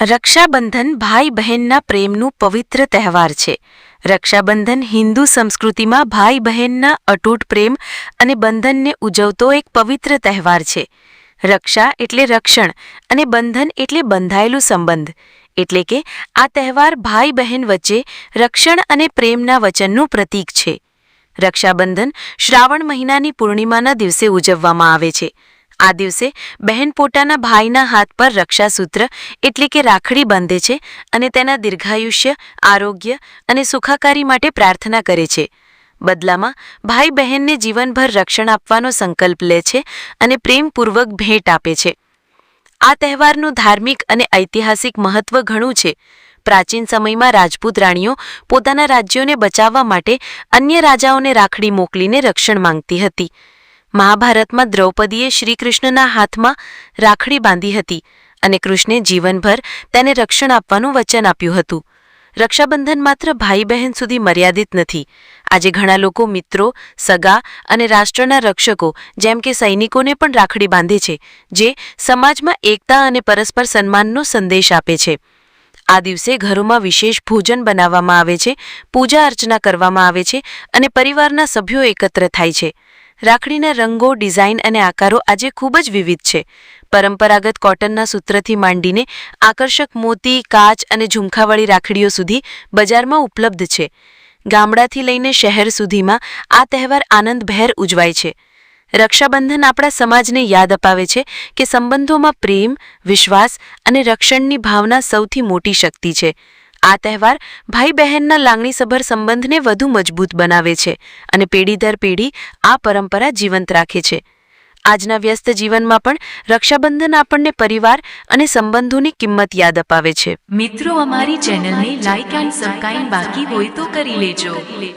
રક્ષાબંધન ભાઈ બહેનના પ્રેમનું પવિત્ર તહેવાર છે. રક્ષાબંધન હિન્દુ સંસ્કૃતિમાં ભાઈ બહેનના અટૂટ પ્રેમ અને બંધનને ઉજવતો એક પવિત્ર તહેવાર છે. રક્ષા એટલે રક્ષણ અને બંધન એટલે બંધાયેલું સંબંધ. એટલે કે આ તહેવાર ભાઈ બહેન વચ્ચે રક્ષણ અને પ્રેમના વચનનું પ્રતીક છે. રક્ષાબંધન શ્રાવણ મહિનાની પૂર્ણિમાના દિવસે ઉજવવામાં આવે છે. આ દિવસે બહેન પોતાના ભાઈના હાથ પર રક્ષાસૂત્ર એટલે કે રાખડી બાંધે છે અને તેના દીર્ઘાયુષ્ય, આરોગ્ય અને સુખાકારી માટે પ્રાર્થના કરે છે. બદલામાં, ભાઈ બહેનને જીવનભર રક્ષણ આપવાનો સંકલ્પ લે છે અને પ્રેમપૂર્વક ભેટ આપે છે. આ તહેવારનું ધાર્મિક અને ઐતિહાસિક મહત્વ ઘણું છે. પ્રાચીન સમયમાં રાજપૂત રાણીઓ પોતાના રાજ્યોને બચાવવા માટે અન્ય રાજાઓને રાખડી મોકલીને રક્ષણ માંગતી હતી. મહાભારતમાં દ્રૌપદીએ શ્રીકૃષ્ણના હાથમાં રાખડી બાંધી હતી અને કૃષ્ણે જીવનભર તેને રક્ષણ આપવાનું વચન આપ્યું હતું. રક્ષાબંધન માત્ર ભાઈ બહેન સુધી મર્યાદિત નથી. આજે ઘણા લોકો મિત્રો, સગા અને રાષ્ટ્રના રક્ષકો, જેમ કે સૈનિકોને પણ રાખડી બાંધે છે, જે સમાજમાં એકતા અને પરસ્પર સન્માનનો સંદેશ આપે છે. આ દિવસે ઘરોમાં વિશેષ ભોજન બનાવવામાં આવે છે, પૂજા અર્ચના કરવામાં આવે છે અને પરિવારના સભ્યો એકત્ર થાય છે. રાખડીના રંગો, ડિઝાઇન અને આકારો આજે ખૂબ જ વિવિધ છે. પરંપરાગત કોટનના સૂત્રથી માંડીને આકર્ષક મોતી, કાચ અને ઝુમખાવાળી રાખડીઓ સુધી બજારમાં ઉપલબ્ધ છે. ગામડાથી લઈને શહેર સુધીમાં આ તહેવાર આનંદભેર ઉજવાય છે. રક્ષાબંધન આપણા સમાજને યાદ અપાવે છે કે સંબંધોમાં પ્રેમ, વિશ્વાસ અને રક્ષણની ભાવના સૌથી મોટી શક્તિ છે. આ તહેવાર ભાઈ બહેનના લાગણીસભર સંબંધને વધુ મજબૂત બનાવે છે અને પેઢી દર પેઢી આ પરંપરા જીવંત રાખે છે. આજના વ્યસ્ત જીવનમાં પણ રક્ષાબંધન આપણને પરિવાર અને સંબંધોની કિંમત યાદ અપાવે છે. મિત્રો અમારી ચેનલને લાઈક એન્ડ સબસ્ક્રાઇબ બાકી હોય તો કરી લેજો.